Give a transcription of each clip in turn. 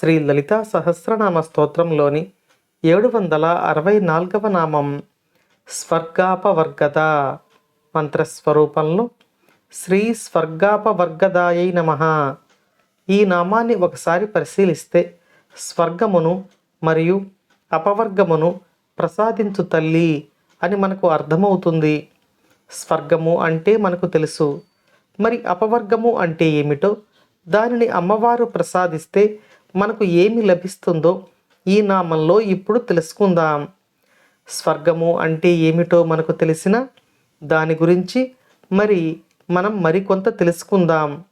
శ్రీ లలితా సహస్రనామ స్తోత్రంలోని ఏడు వందల అరవై నాలుగవ నామం స్వర్గాపవర్గద మంత్రస్వరూపంలో శ్రీ స్వర్గాపవర్గదాయై నమ. ఈ నామాన్ని ఒకసారి పరిశీలిస్తే స్వర్గమును మరియు అపవర్గమును ప్రసాదించు తల్లి అని మనకు అర్థమవుతుంది. స్వర్గము అంటే మనకు తెలుసు. మరి అపవర్గము అంటే ఏమిటో దానిని అమ్మవారు ప్రసాదిస్తే మనకు ఏమి లభిస్తుందో ఈ నామంలో ఇప్పుడు తెలుసుకుందాం. స్వర్గము అంటే ఏమిటో మనకు తెలిసిన దాని గురించి మరి మనం మరికొంత తెలుసుకుందాం.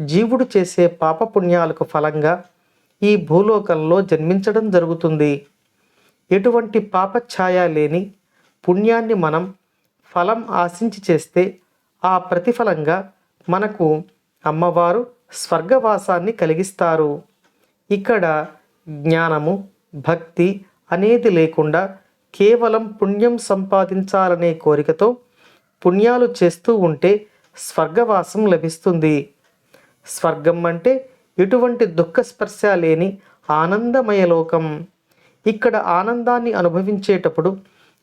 జీవుడు చేసే పాపపుణ్యాలకు ఫలంగా ఈ భూలోకంలో జన్మించడం జరుగుతుంది. ఎటువంటి పాపఛాయ లేని పుణ్యాన్ని మనం ఫలం ఆశించి చేస్తే ఆ ప్రతిఫలంగా మనకు అమ్మవారు స్వర్గవాసాన్ని కలిగిస్తారు. ఇక్కడ జ్ఞానము భక్తి అనేది లేకుండా కేవలం పుణ్యం సంపాదించాలనే కోరికతో పుణ్యాలు చేస్తూ ఉంటే స్వర్గవాసం లభిస్తుంది. స్వర్గం అంటే ఎటువంటి దుఃఖ స్పర్శ లేని ఆనందమయ లోకం. ఇక్కడ ఆనందాన్ని అనుభవించేటప్పుడు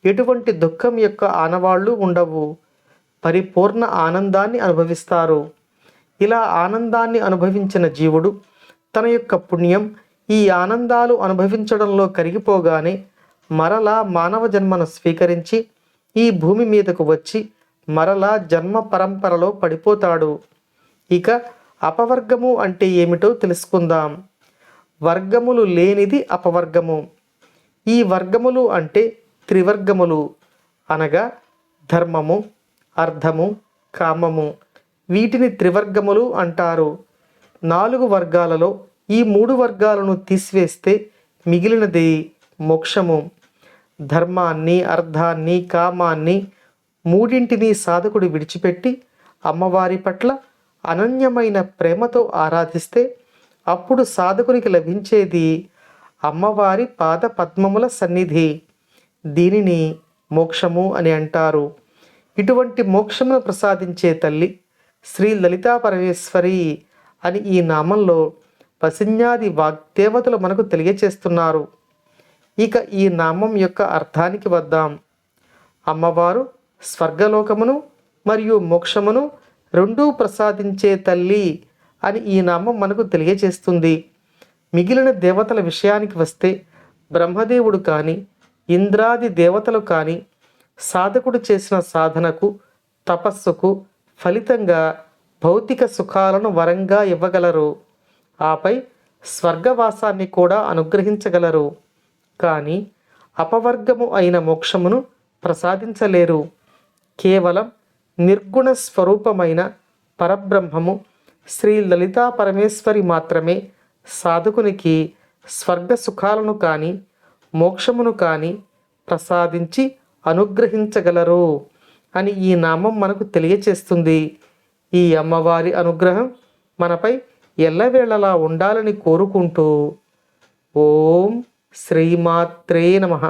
ఎటువంటి దుఃఖం యొక్క ఆనవాళ్ళు ఉండవు. పరిపూర్ణ ఆనందాన్ని అనుభవిస్తారు. ఇలా ఆనందాన్ని అనుభవించిన జీవుడు తన యొక్క పుణ్యం ఈ ఆనందాలు అనుభవించడంలో కరిగిపోగానే మరలా మానవ జన్మను స్వీకరించి ఈ భూమి మీదకు వచ్చి మరలా జన్మ పరంపరలో పడిపోతాడు. ఇక అపవర్గము అంటే ఏమిటో తెలుసుకుందాం. వర్గములు లేనిది అపవర్గము. ఈ వర్గములు అంటే త్రివర్గములు. అనగా ధర్మము అర్థము కామము. వీటిని త్రివర్గములు అంటారు. నాలుగు వర్గాలలో ఈ మూడు వర్గాలను తీసివేస్తే మిగిలినది మోక్షము. ధర్మాన్ని అర్థాన్ని కామాన్ని మూడింటిని సాధకుడు విడిచిపెట్టి అమ్మవారి పట్ల అనన్యమైన ప్రేమతో ఆరాధిస్తే అప్పుడు సాధకునికి లభించేది అమ్మవారి పాద పద్మముల సన్నిధి. దీనిని మోక్షము అని అంటారు. ఇటువంటి మోక్షమును ప్రసాదించే తల్లి శ్రీ లలితా పరమేశ్వరి అని ఈ నామంలో పసిన్యాది వాగ్దేవతలు మనకు తెలియచేస్తున్నారు. ఇక ఈ నామం యొక్క అర్థానికి వద్దాం. అమ్మవారు స్వర్గలోకమును మరియు మోక్షమును రెండూ ప్రసాదించే తల్లి అని ఈ నామం మనకు తెలియచేస్తుంది. మిగిలిన దేవతల విషయానికి వస్తే బ్రహ్మదేవుడు కానీ ఇంద్రాది దేవతలు కానీ సాధకుడు చేసిన సాధనకు తపస్సుకు ఫలితంగా భౌతిక సుఖాలను వరంగా ఇవ్వగలరు. ఆపై స్వర్గవాసాన్ని కూడా అనుగ్రహించగలరు. కానీ అపవర్గము అయిన మోక్షమును ప్రసాదించలేరు. కేవలం నిర్గుణ స్వరూపమైన పరబ్రహ్మము శ్రీ లలితా పరమేశ్వరి మాత్రమే సాధకునికి స్వర్గ సుఖాలను కానీ మోక్షమును కానీ ప్రసాదించి అనుగ్రహించగలరు అని ఈ నామం మనకు తెలియచేస్తుంది. ఈ అమ్మవారి అనుగ్రహం మనపై ఎల్లవేళలా ఉండాలని కోరుకుంటూ ఓం శ్రీమాత్రే నమః.